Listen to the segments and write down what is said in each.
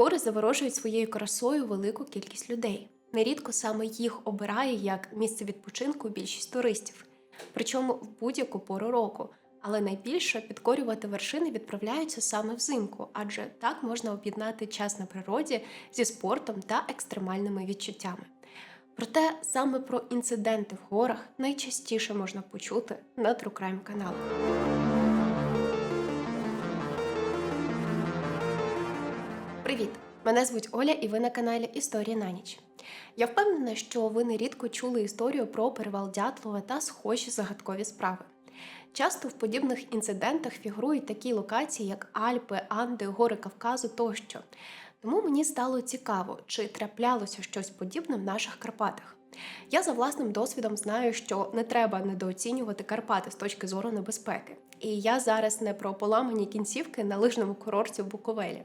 Гори заворожують своєю красою велику кількість людей. Нерідко саме їх обирає як місце відпочинку більшість туристів, причому в будь-яку пору року. Але найбільше підкорювати вершини відправляються саме взимку, адже так можна об'єднати час на природі зі спортом та екстремальними відчуттями. Проте саме про інциденти в горах найчастіше можна почути на True Crime каналах. Мене звуть Оля, і ви на каналі Історія на ніч. Я впевнена, що ви нерідко чули історію про перевал Дятлова та схожі загадкові справи. Часто в подібних інцидентах фігурують такі локації, як Альпи, Анди, Гори Кавказу тощо. Тому мені стало цікаво, чи траплялося щось подібне в наших Карпатах. Я за власним досвідом знаю, що не треба недооцінювати Карпати з точки зору небезпеки. І я зараз не про поламані кінцівки на лижному курорті в Буковелі.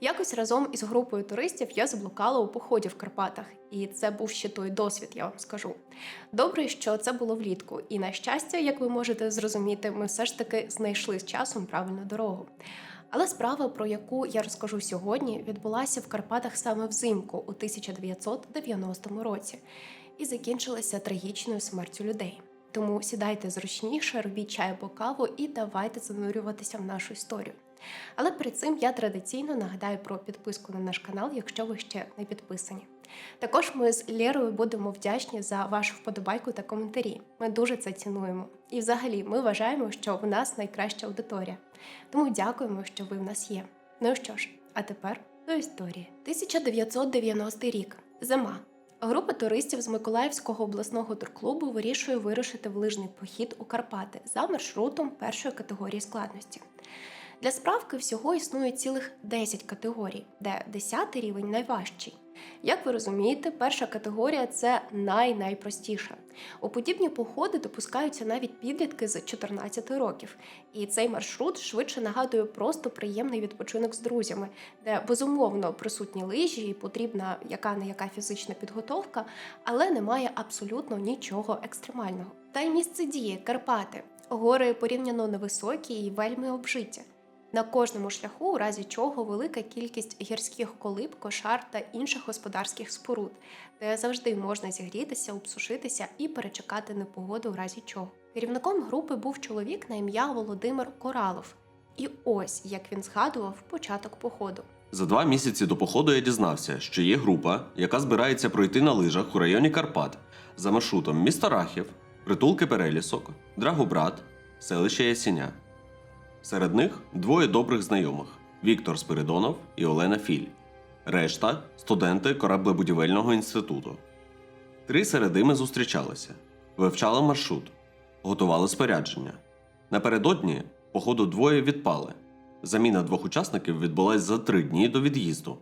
Якось разом із групою туристів я заблукала у поході в Карпатах, і це був ще той досвід, я вам скажу. Добре, що це було влітку, і на щастя, як ви можете зрозуміти, ми все ж таки знайшли з часом правильну дорогу. Але справа, про яку я розкажу сьогодні, відбулася в Карпатах саме взимку у 1990 році і закінчилася трагічною смертю людей. Тому сідайте зручніше, робіть чай або каву і давайте занурюватися в нашу історію. Але перед цим я традиційно нагадаю про підписку на наш канал, якщо ви ще не підписані. Також ми з Лєрою будемо вдячні за вашу вподобайку та коментарі. Ми дуже це цінуємо. І взагалі ми вважаємо, що в нас найкраща аудиторія. Тому дякуємо, що ви в нас є. Ну що ж, а тепер до історії. 1990 рік. Зима. Група туристів з Миколаївського обласного турклубу вирішує вирушити в лижний похід у Карпати за маршрутом першої категорії складності. Для справки всього існує цілих 10 категорій, де 10 рівень найважчий. Як ви розумієте, перша категорія це най-найпростіша. У подібні походи допускаються навіть підлітки з 14 років, і цей маршрут швидше нагадує просто приємний відпочинок з друзями, де безумовно присутні лижі і потрібна яка не яка фізична підготовка, але немає абсолютно нічого екстремального. Та й місце дії Карпати. Гори порівняно невисокі і вельми обжиті. На кожному шляху, у разі чого велика кількість гірських колиб, кошар та інших господарських споруд, де завжди можна зігрітися, обсушитися і перечекати непогоду у разі чого. Керівником групи був чоловік на ім'я Володимир Коралов. І ось як він згадував початок походу. За два місяці до походу я дізнався, що є група, яка збирається пройти на лижах у районі Карпат за маршрутом міста Рахів, притулки Перелісок, Драгобрат, селище Ясіня. Серед них двоє добрих знайомих Віктор Спиридонов і Олена Філь. Решта студенти кораблебудівельного інституту. Три середи ми зустрічалися, вивчали маршрут, готували спорядження. Напередодні походу двоє відпали. Заміна двох учасників відбулась за три дні до від'їзду.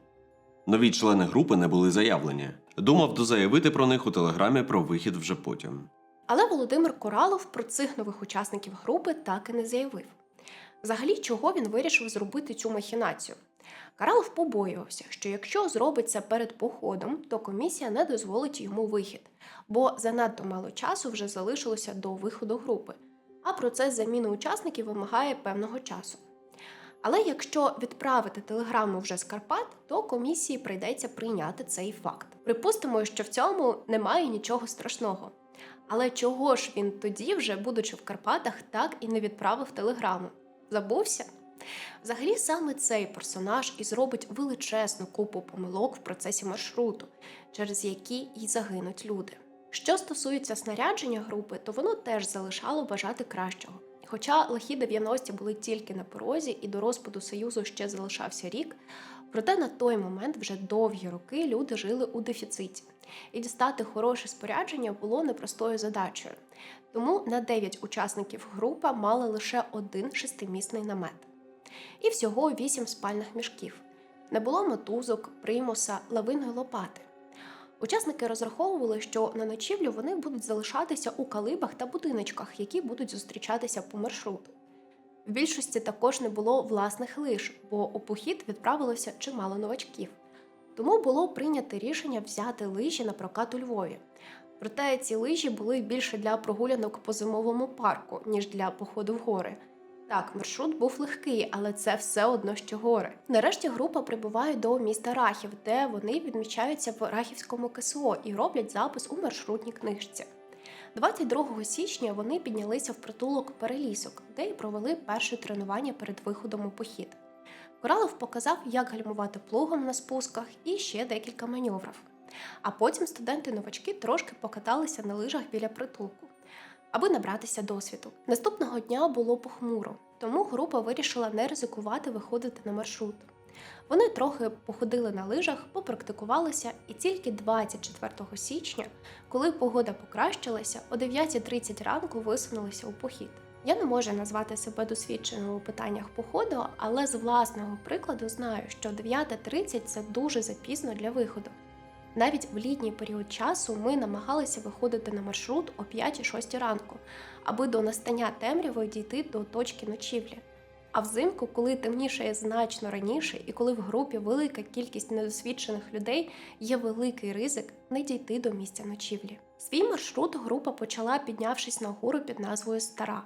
Нові члени групи не були заявлені. Думав дозаявити про них у телеграмі про вихід вже потім. Але Володимир Коралов про цих нових учасників групи так і не заявив. Взагалі, чого він вирішив зробити цю махінацію? Каралов побоювався, що якщо зробить це перед походом, то комісія не дозволить йому вихід, бо занадто мало часу вже залишилося до виходу групи, а процес заміни учасників вимагає певного часу. Але якщо відправити телеграму вже з Карпат, то комісії прийдеться прийняти цей факт. Припустимо, що в цьому немає нічого страшного. Але чого ж він тоді, вже будучи в Карпатах, так і не відправив телеграму? Забувся? Взагалі, саме цей персонаж і зробить величезну купу помилок в процесі маршруту, через які й загинуть люди. Що стосується снарядження групи, то воно теж залишало бажати кращого. Хоча лихі 90-ті були тільки на порозі і до розпаду Союзу ще залишався рік, проте на той момент вже довгі роки люди жили у дефіциті, і дістати хороше спорядження було непростою задачею. Тому на 9 учасників група мала лише один шестимісний намет. І всього 8 спальних мішків. Не було мотузок, примуса, лавиної лопати. Учасники розраховували, що на ночівлю вони будуть залишатися у калибах та будиночках, які будуть зустрічатися по маршруту. В більшості також не було власних лиж, бо у похід відправилося чимало новачків. Тому було прийнято рішення взяти лижі на прокат у Львові. Проте ці лижі були більше для прогулянок по зимовому парку, ніж для походу в гори. Так, маршрут був легкий, але це все одно що гори. Нарешті група прибуває до міста Рахів, де вони відмічаються в Рахівському КСО і роблять запис у маршрутній книжці. 22 січня вони піднялися в притулок Перелісок, де й провели перше тренування перед виходом у похід. Коралов показав, як гальмувати плугом на спусках і ще декілька маневрів. А потім студенти-новачки трошки покаталися на лижах біля притулку, аби набратися досвіду. Наступного дня було похмуро, тому група вирішила не ризикувати виходити на маршрут. Вони трохи походили на лижах, попрактикувалися, і тільки 24 січня, коли погода покращилася, о 9.30 ранку висунулися у похід. Я не можу назвати себе досвідченою у питаннях походу, але з власного прикладу знаю, що 9.30 це дуже запізно для виходу. Навіть в літній період часу ми намагалися виходити на маршрут о 5-6 ранку, аби до настання темряви дійти до точки ночівлі. А взимку, коли темнішає значно раніше, і коли в групі велика кількість недосвідчених людей, є великий ризик не дійти до місця ночівлі. Свій маршрут група почала, піднявшись на гору під назвою Стара.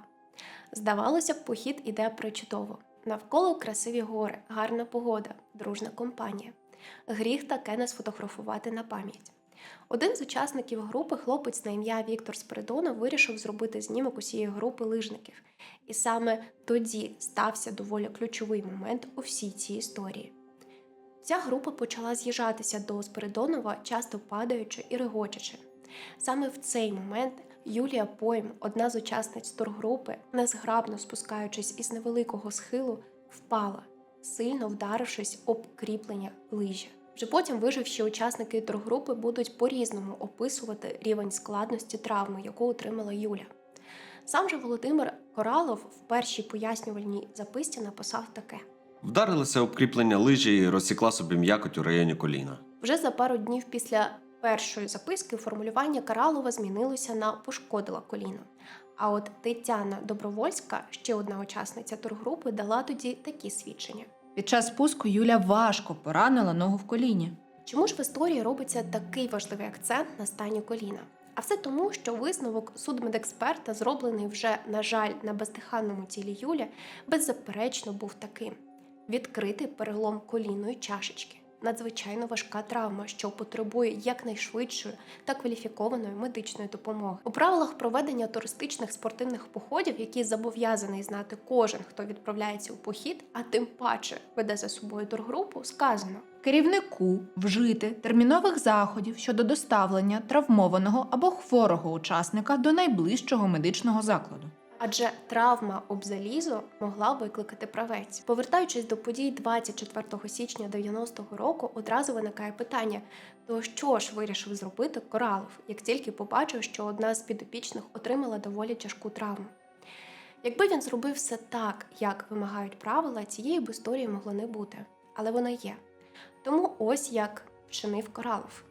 Здавалося б, похід іде причудово. Навколо красиві гори, гарна погода, дружна компанія. Гріх таке не сфотографувати на пам'ять. Один з учасників групи, хлопець на ім'я Віктор Спиридонов, вирішив зробити знімок усієї групи лижників. І саме тоді стався доволі ключовий момент у всій цій історії. Ця група почала з'їжджатися до Спиридонова, часто падаючи і регочучи. Саме в цей момент Юлія Пойм, одна з учасниць тургрупи, незграбно спускаючись із невеликого схилу, впала, сильно вдарившись об кріплення лижі. Вже потім виживші учасники тургрупи будуть по-різному описувати рівень складності травми, яку отримала Юля. Сам же Володимир Коралов в першій пояснювальній записці написав таке: Вдарилася об кріплення лижі і розсікла собі м'якоть у районі коліна. вже за пару днів після першої записки формулювання Каралова змінилося на пошкодила коліно. А от Тетяна Добровольська, ще одна учасниця тургрупи, дала тоді такі свідчення. Під час спуску Юля важко поранила ногу в коліні. Чому ж в історії робиться такий важливий акцент на стані коліна? А все тому, що висновок судмедексперта, зроблений вже, на жаль, на бездиханному тілі Юлі, беззаперечно був таким: відкритий перелом колінної чашечки. Надзвичайно важка травма, що потребує якнайшвидшої та кваліфікованої медичної допомоги. У правилах проведення туристичних спортивних походів, які зобов'язаний знати кожен, хто відправляється у похід, а тим паче веде за собою тургрупу, сказано: Керівнику вжити термінових заходів щодо доставлення травмованого або хворого учасника до найближчого медичного закладу. Адже травма об залізо могла викликати правець. Повертаючись до подій 24 січня 90-го року, одразу виникає питання: то що ж вирішив зробити Коралов, як тільки побачив, що одна з підопічних отримала доволі тяжку травму. Якби він зробив все так, як вимагають правила, цієї б історії могло не бути, але вона є. Тому ось як вчинив Коралов.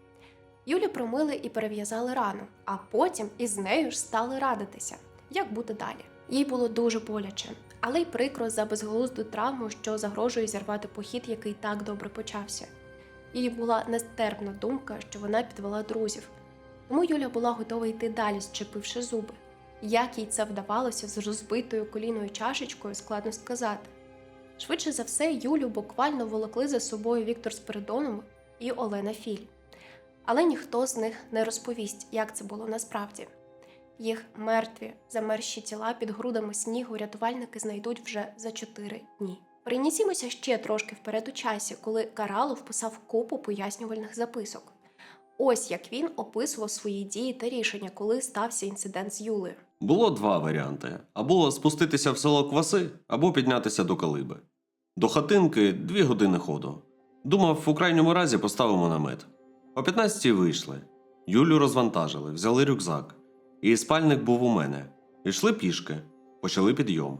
Юлі промили і перев'язали рану, а потім із нею ж стали радитися, як бути далі. Їй було дуже боляче, але й прикро за безглузду травму, що загрожує зірвати похід, який так добре почався. Їй була нестерпна думка, що вона підвела друзів. Тому Юля була готова йти далі, зчепивши зуби. Як їй це вдавалося з розбитою коліною чашечкою, складно сказати. Швидше за все, Юлю буквально волокли за собою Віктор Спиридоном і Олена Філь. Але ніхто з них не розповість, як це було насправді. Їх мертві, замерзші тіла під грудами снігу рятувальники знайдуть вже за чотири дні. Перенісімося ще трошки вперед у часі, коли Каралов писав купу пояснювальних записок. Ось як він описував свої дії та рішення, коли стався інцидент з Юлею. Було два варіанти: або спуститися в село Кваси, або піднятися до Калиби. До хатинки дві години ходу. Думав, у крайньому разі поставимо намет. О 15-й вийшли. Юлю розвантажили, взяли рюкзак. І спальник був у мене. Ішли пішки, почали підйом.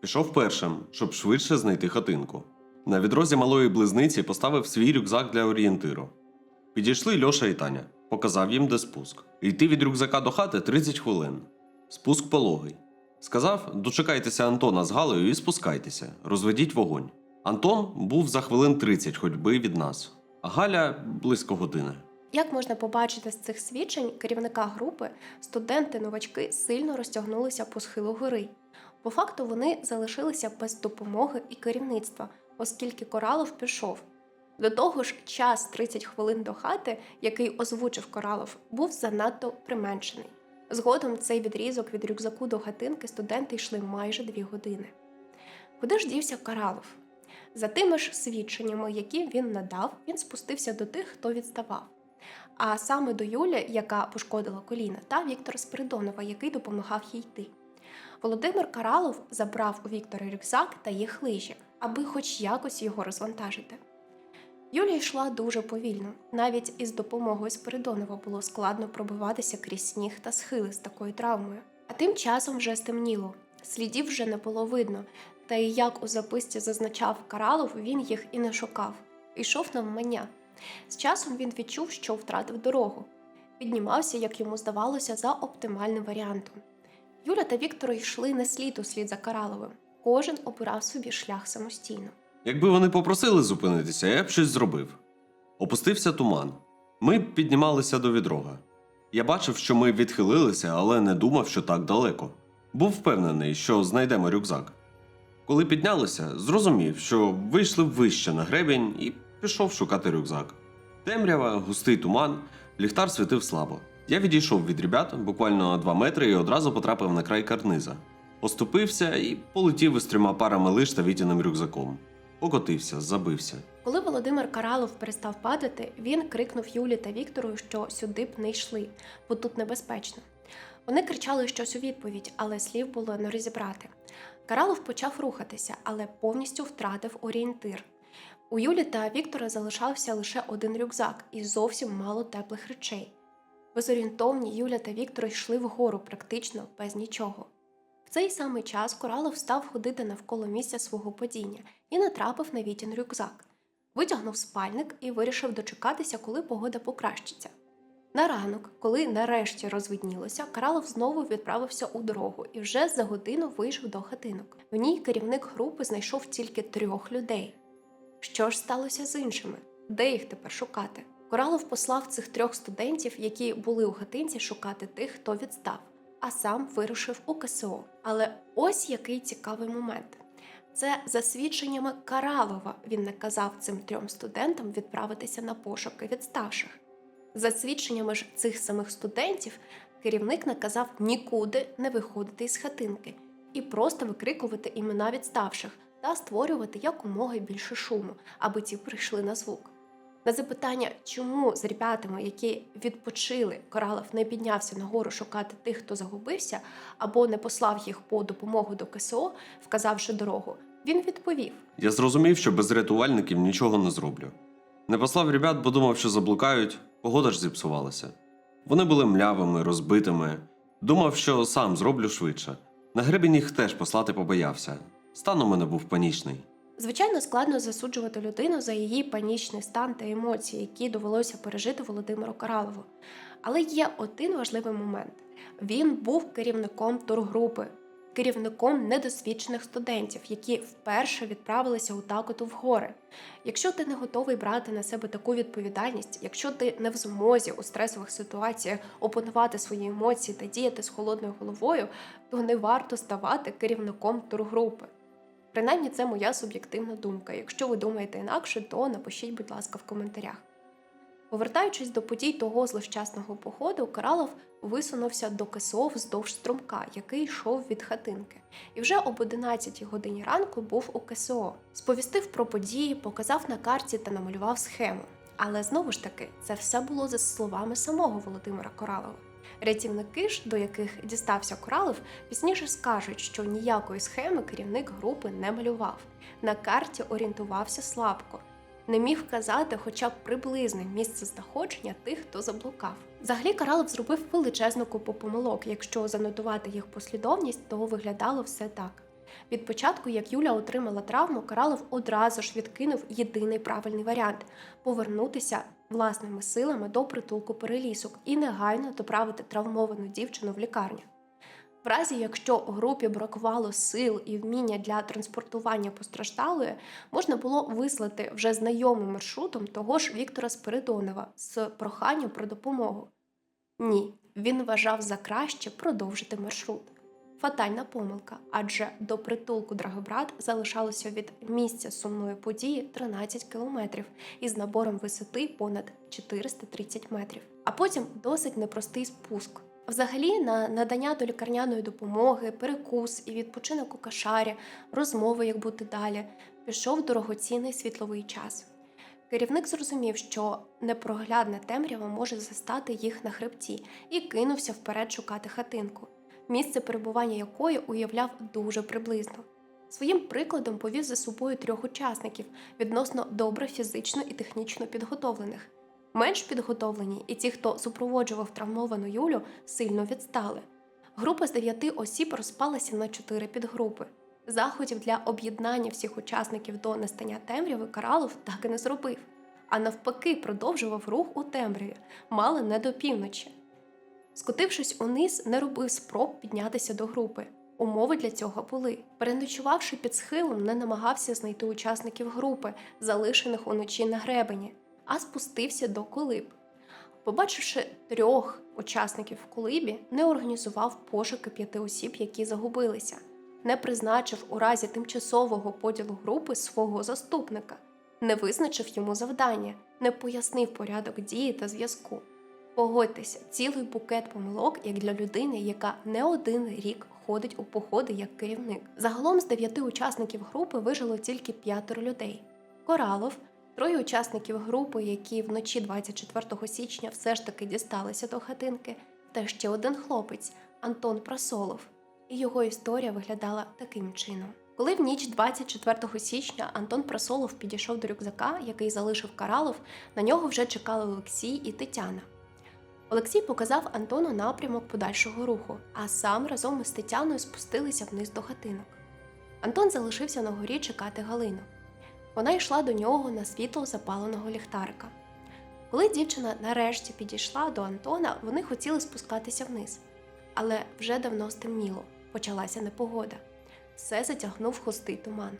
Пішов першим, щоб швидше знайти хатинку. На відрозі малої близниці поставив свій рюкзак для орієнтиру. Підійшли Льоша і Таня, показав їм, де спуск. Йти від рюкзака до хати 30 хвилин. Спуск пологий. Сказав: дочекайтеся Антона з Галею і спускайтеся, розведіть вогонь. Антон був за хвилин 30 ходьби від нас, а Галя близько години. Як можна побачити з цих свідчень керівника групи, студенти-новачки сильно розтягнулися по схилу гори. По факту вони залишилися без допомоги і керівництва, оскільки Коралов пішов. До того ж, час 30 хвилин до хати, який озвучив Коралов, був занадто применшений. Згодом цей відрізок від рюкзаку до хатинки студенти йшли майже дві години. Куди ж дівся Коралов? За тими ж свідченнями, які він надав, він спустився до тих, хто відставав. А саме до Юлі, яка пошкодила коліна, та Віктора Спиридонова, який допомагав їй йти. Володимир Каралов забрав у Віктора рюкзак та їх лижі, аби хоч якось його розвантажити. Юлія йшла дуже повільно. Навіть із допомогою Спиридонова було складно пробиватися крізь сніг та схили з такою травмою. А тим часом вже стемніло. Слідів вже не було видно, та й як у записці зазначав Каралов, він їх і не шукав. Ішов навмання. З часом він відчув, що втратив дорогу. Піднімався, як йому здавалося, за оптимальним варіантом. Юля та Віктор йшли не слід у слід за Караловим. Кожен обирав собі шлях самостійно. Якби вони попросили зупинитися, я б щось зробив. Опустився туман. Ми піднімалися до відрога. Я бачив, що ми відхилилися, але не думав, що так далеко. Був впевнений, що знайдемо рюкзак. Коли піднялися, зрозумів, що вийшли вище на гребінь і пішов шукати рюкзак. Темрява, густий туман, ліхтар світив слабо. Я відійшов від ребят буквально на два метри і одразу потрапив на край карниза. Оступився і полетів із трьома парами лиш та вітяним рюкзаком. Покотився, забився. Коли Володимир Каралов перестав падати, він крикнув Юлі та Віктору, що сюди б не йшли, бо тут небезпечно. Вони кричали щось у відповідь, але слів було не розібрати. Каралов почав рухатися, але повністю втратив орієнтир. У Юлі та Віктора залишався лише один рюкзак і зовсім мало теплих речей. Безорієнтовні Юля та Віктор йшли вгору практично без нічого. В цей самий час Коралов став ходити навколо місця свого падіння і натрапив на Вітін рюкзак. Витягнув спальник і вирішив дочекатися, коли погода покращиться. На ранок, коли нарешті розвиднілося, Каралов знову відправився у дорогу і вже за годину вийшов до хатинок. В ній керівник групи знайшов тільки трьох людей. Що ж сталося з іншими? Де їх тепер шукати? Коралов послав цих трьох студентів, які були у хатинці, шукати тих, хто відстав, а сам вирушив у КСО. Але ось який цікавий момент. Це за свідченнями Каралова він наказав цим трьом студентам відправитися на пошуки відставших. За свідченнями ж цих самих студентів, керівник наказав нікуди не виходити із хатинки і просто викрикувати імена відставших та створювати якомога більше шуму, аби ті прийшли на звук. На запитання, чому з ребятами, які відпочили, Коралов не піднявся нагору шукати тих, хто загубився, або не послав їх по допомогу до КСО, вказавши дорогу, він відповів: Я зрозумів, що без рятувальників нічого не зроблю. Не послав ребят, бо думав, що заблукають, погода ж зіпсувалася. Вони були млявими, розбитими. Думав, що сам зроблю швидше. На гребінь їх теж послати побоявся. Стан у мене був панічний. Звичайно, складно засуджувати людину за її панічний стан та емоції, які довелося пережити Володимиру Каралову. Але є один важливий момент: він був керівником тургрупи, керівником недосвідчених студентів, які вперше відправилися у такоту в гори. Якщо ти не готовий брати на себе таку відповідальність, якщо ти не в змозі у стресових ситуаціях опанувати свої емоції та діяти з холодною головою, то не варто ставати керівником тургрупи. Принаймні, це моя суб'єктивна думка. Якщо ви думаєте інакше, то напишіть, будь ласка, в коментарях. Повертаючись до подій того злощасного походу, Каралов висунувся до КСО вздовж струмка, який йшов від хатинки. І вже об 11 годині ранку був у КСО. Сповістив про події, показав на карті та намалював схему. Але знову ж таки, це все було за словами самого Володимира Коралова. Рятівники ж, до яких дістався Коралов, пізніше скажуть, що ніякої схеми керівник групи не малював. На карті орієнтувався слабко, не міг вказати хоча б приблизне місце знаходження тих, хто заблукав. Взагалі Каралов зробив величезну купу помилок. Якщо занотувати їх послідовність, то виглядало все так. Від початку, як Юля отримала травму, Каралов одразу ж відкинув єдиний правильний варіант повернутися власними силами до притулку перелісок і негайно доправити травмовану дівчину в лікарню. В разі, якщо групі бракувало сил і вміння для транспортування постраждалої, можна було вислати вже знайомим маршрутом того ж Віктора Спиридонова з проханням про допомогу. Ні, він вважав за краще продовжити маршрут. Фатальна помилка, адже до притулку Драгобрат залишалося від місця сумної події 13 кілометрів із набором висоти понад 430 метрів. А потім досить непростий спуск. Взагалі, на надання до лікарняної допомоги, перекус і відпочинок у кашарі, розмови, як бути далі, пішов дорогоцінний світловий час. Керівник зрозумів, що непроглядна темрява може застати їх на хребті, і кинувся вперед шукати хатинку, місце перебування якої уявляв дуже приблизно. Своїм прикладом повів за собою трьох учасників, відносно добре фізично і технічно підготовлених. Менш підготовлені і ті, хто супроводжував травмовану Юлю, сильно відстали. Група з дев'яти осіб розпалася на чотири підгрупи. Заходів для об'єднання всіх учасників до настання темряви Каралов так і не зробив, а навпаки, продовжував рух у темряві, мало не до півночі. Скотившись униз, не робив спроб піднятися до групи. Умови для цього були. Переночувавши під схилом, не намагався знайти учасників групи, залишених уночі на гребені, а спустився до колиб. Побачивши трьох учасників в колибі, не організував пошуки п'яти осіб, які загубилися, не призначив у разі тимчасового поділу групи свого заступника, не визначив йому завдання, не пояснив порядок дії та зв'язку. Погодьтеся, цілий букет помилок, як для людини, яка не один рік ходить у походи як керівник. Загалом з дев'яти учасників групи вижило тільки п'ятеро людей: Коралов, троє учасників групи, які вночі 24 січня все ж таки дісталися до хатинки, та ще один хлопець Антон Прасолов. І його історія виглядала таким чином. Коли в ніч 24 січня Антон Прасолов підійшов до рюкзака, який залишив Каралов, на нього вже чекали Олексій і Тетяна. Олексій показав Антону напрямок подальшого руху, а сам разом із Тетяною спустилися вниз до хатинок. Антон залишився на горі чекати Галину. Вона йшла до нього на світло запаленого ліхтарика. Коли дівчина нарешті підійшла до Антона, вони хотіли спускатися вниз, але вже давно стемніло, почалася непогода. Все затягнув густий туман.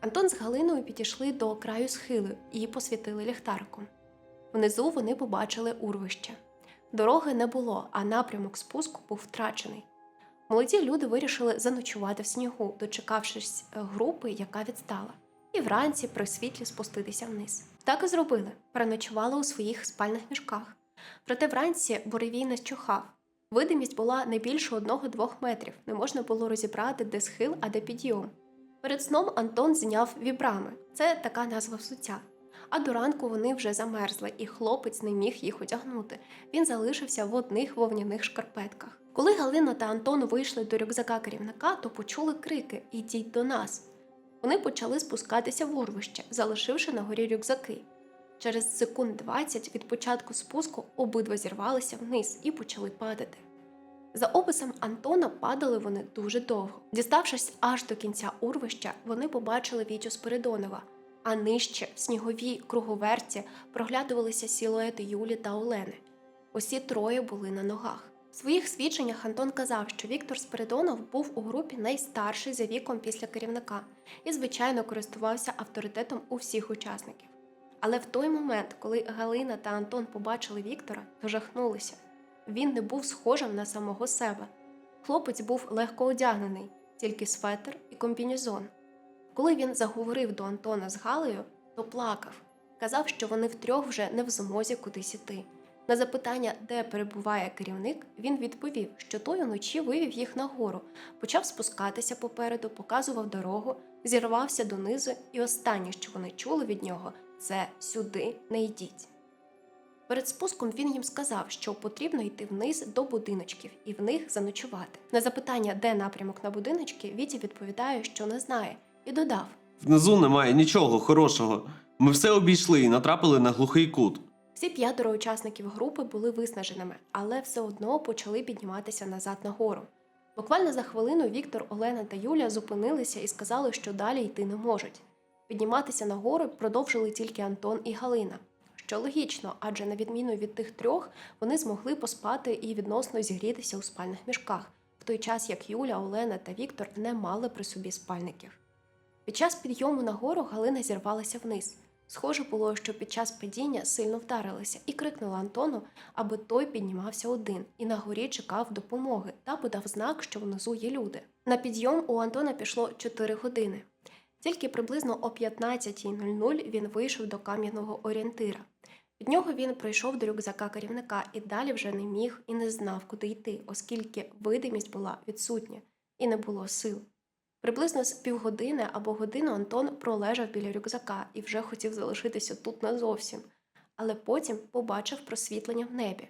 Антон з Галиною підійшли до краю схилу і посвітили ліхтариком. Внизу вони побачили урвище. Дороги не було, а напрямок спуску був втрачений. Молоді люди вирішили заночувати в снігу, дочекавшись е, групи, яка відстала, і вранці при світлі спуститися вниз. Так і зробили, переночували у своїх спальних мішках. Проте вранці буревій не щухав. Видимість була не більше одного-двох метрів, не можна було розібрати, де схил, а де підйом. Перед сном Антон зняв вібрами це така назва взуття. А до ранку вони вже замерзли, і хлопець не міг їх одягнути. Він залишився в одних вовняних шкарпетках. Коли Галина та Антон вийшли до рюкзака керівника, то почули крики Ідіть до нас. Вони почали спускатися в урвище, залишивши на горі рюкзаки. Через секунд 20 від початку спуску обидва зірвалися вниз і почали падати. За описом Антона падали вони дуже довго. Діставшись аж до кінця урвища, вони побачили Вітю Спиридонова, а нижче в сніговій круговерті проглядувалися силуети Юлі та Олени. Усі троє були на ногах. В своїх свідченнях Антон казав, що Віктор Спиридонов був у групі найстарший за віком після керівника і, звичайно, користувався авторитетом у всіх учасників. Але в той момент, коли Галина та Антон побачили Віктора, то жахнулися. Він не був схожим на самого себе. Хлопець був легко одягнений, тільки светр і комбінезон. Коли він заговорив до Антона з Галею, то плакав. Казав, що вони втрьох вже не в змозі кудись іти. На запитання, де перебуває керівник, він відповів, що той уночі вивів їх нагору, почав спускатися попереду, показував дорогу, зірвався донизу, і останнє, що вони чули від нього, це сюди не йдіть. Перед спуском він їм сказав, що потрібно йти вниз до будиночків і в них заночувати. На запитання, де напрямок на будиночки, Вітя відповідає, що не знає, і додав: Внизу немає нічого хорошого. Ми все обійшли і натрапили на глухий кут. Всі п'ятеро учасників групи були виснаженими, але все одно почали підніматися назад на гору. Буквально за хвилину Віктор, Олена та Юля зупинилися і сказали, що далі йти не можуть. Підніматися на гору продовжили тільки Антон і Галина. Що логічно, адже на відміну від тих трьох, вони змогли поспати і відносно зігрітися у спальних мішках, в той час як Юля, Олена та Віктор не мали при собі спальників. Під час підйому на гору Галина зірвалася вниз. Схоже було, що під час падіння сильно вдарилися і крикнула Антону, аби той піднімався один і на горі чекав допомоги та подав знак, що внизу є люди. На підйом у Антона пішло 4 години. Тільки приблизно о 15.00 він вийшов до кам'яного орієнтира. Від нього він пройшов до рюкзака керівника і далі вже не міг і не знав, куди йти, оскільки видимість була відсутня і не було сил. Приблизно з півгодини або годину Антон пролежав біля рюкзака і вже хотів залишитися тут назовсім, але потім побачив просвітлення в небі.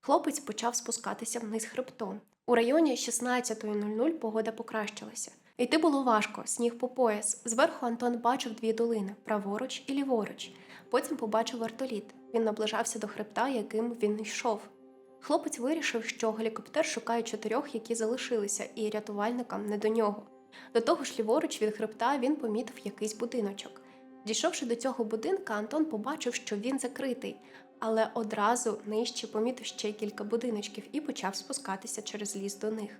Хлопець почав спускатися вниз хребтом. У районі 16.00 погода покращилася. Йти було важко, сніг по пояс. Зверху Антон бачив дві долини праворуч і ліворуч. Потім побачив вертоліт. Він наближався до хребта, яким він йшов. Хлопець вирішив, що гелікоптер шукає чотирьох, які залишилися, і рятувальникам не до нього. До того ж, ліворуч від хребта він помітив якийсь будиночок. Дійшовши до цього будинка, Антон побачив, що він закритий, але одразу нижче помітив ще кілька будиночків і почав спускатися через ліс до них.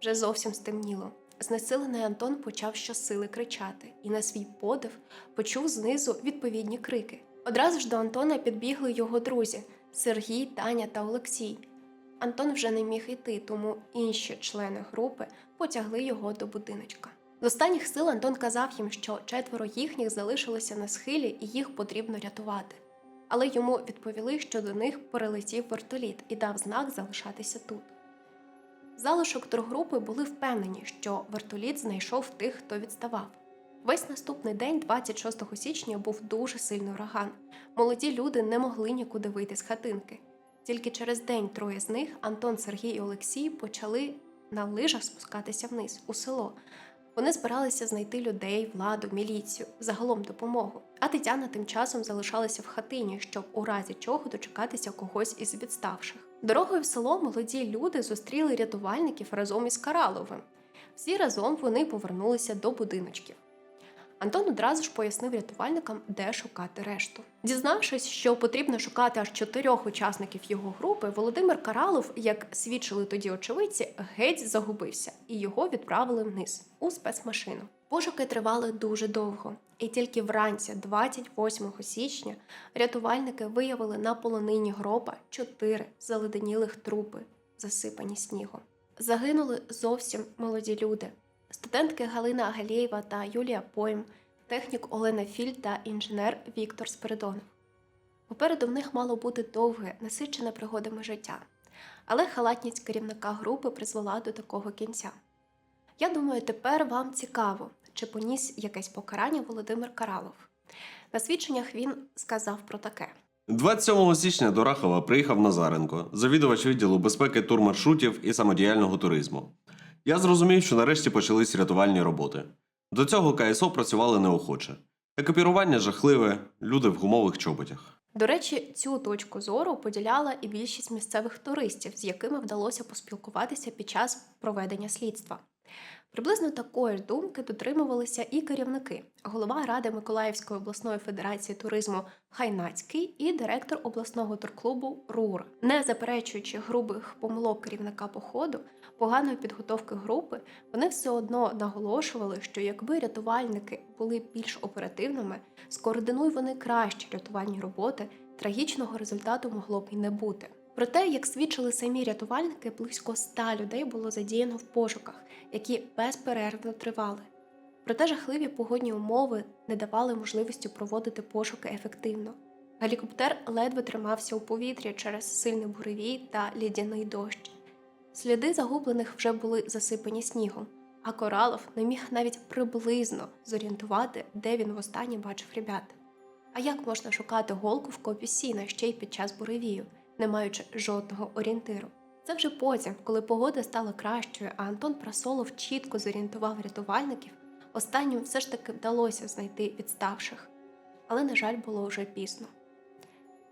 Вже зовсім стемніло. Знесилений Антон почав щосили кричати і на свій подив почув знизу відповідні крики. Одразу ж до Антона підбігли його друзі Сергій, Таня та Олексій. Антон вже не міг йти, тому інші члени групи потягли його до будиночка. З останніх сил Антон казав їм, що четверо їхніх залишилося на схилі і їх потрібно рятувати. Але йому відповіли, що до них перелетів вертоліт і дав знак залишатися тут. Залишок тургрупи були впевнені, що вертоліт знайшов тих, хто відставав. Весь наступний день, 26 січня, був дуже сильний ураган. Молоді люди не могли нікуди вийти з хатинки. Тільки через день троє з них Антон, Сергій і Олексій почали на лижах спускатися вниз у село. Вони збиралися знайти людей, владу, міліцію, загалом допомогу. А Тетяна тим часом залишалася в хатині, щоб у разі чого дочекатися когось із відставших. Дорогою в село молоді люди зустріли рятувальників разом із Караловим. Всі разом вони повернулися до будиночків. Антон одразу ж пояснив рятувальникам, де шукати решту. Дізнавшись, що потрібно шукати аж чотирьох учасників його групи, Володимир Каралов, як свідчили тоді очевидці, геть загубився, і його відправили вниз у спецмашину. Пошуки тривали дуже довго, і тільки вранці, 28 січня, рятувальники виявили на полонині гроба чотири заледенілих трупи, засипані снігом. Загинули зовсім молоді люди. Студентки Галина Агалєєва та Юлія Пойм, технік Олена Філь та інженер Віктор Спиридонов. Попереду в них мало бути довге, насичене пригодами життя, але халатність керівника групи призвела до такого кінця. Я думаю, тепер вам цікаво, чи поніс якесь покарання Володимир Каралов. На свідченнях він сказав про таке. 27 січня до Рахова приїхав Назаренко, завідувач відділу безпеки турмаршрутів і самодіяльного туризму. Я зрозумів, що нарешті почались рятувальні роботи. До цього КСО працювали неохоче. Екіпірування жахливе, люди в гумових чоботях. До речі, цю точку зору поділяла і більшість місцевих туристів, з якими вдалося поспілкуватися під час проведення слідства. Приблизно такої ж думки дотримувалися і керівники, голова Ради Миколаївської обласної федерації туризму Хайнацький і директор обласного турклубу РУР. Не заперечуючи грубих помилок керівника походу, поганої підготовки групи, вони все одно наголошували, що якби рятувальники були більш оперативними, скоординуй вони кращі рятувальні роботи, трагічного результату могло б і не бути. Проте, як свідчили самі рятувальники, близько ста людей було задіяно в пошуках, які безперервно тривали. Проте жахливі погодні умови не давали можливості проводити пошуки ефективно. Гелікоптер ледве тримався у повітрі через сильний буревій та лідяний дощ. Сліди загублених вже були засипані снігом, а Коралов не міг навіть приблизно зорієнтувати, де він востаннє бачив ребят. А як можна шукати голку в копі сіна ще й під час буревію, не маючи жодного орієнтиру? Це вже потім, коли погода стала кращою, а Антон Прасолов чітко зорієнтував рятувальників, останнім все ж таки вдалося знайти відставших. Але, на жаль, було вже пізно.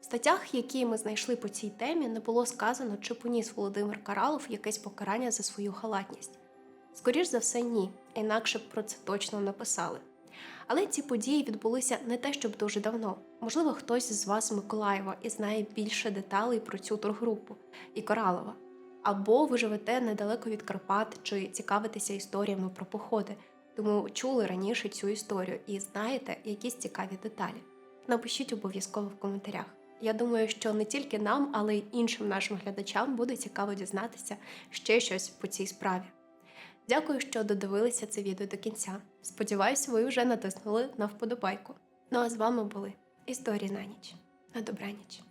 В статтях, які ми знайшли по цій темі, не було сказано, чи поніс Володимир Каралов якесь покарання за свою халатність. Скоріш за все, ні, інакше б про це точно написали. Але ці події відбулися не те, щоб дуже давно. Можливо, хтось з вас з Миколаєва і знає більше деталей про цю тургрупу і Коралова. Або ви живете недалеко від Карпат чи цікавитеся історіями про походи, тому чули раніше цю історію і знаєте якісь цікаві деталі. Напишіть обов'язково в коментарях. Я думаю, що не тільки нам, але й іншим нашим глядачам буде цікаво дізнатися ще щось по цій справі. Дякую, що додивилися це відео до кінця. Сподіваюсь, ви вже натиснули на вподобайку. Ну а з вами були історії на ніч. На добраніч.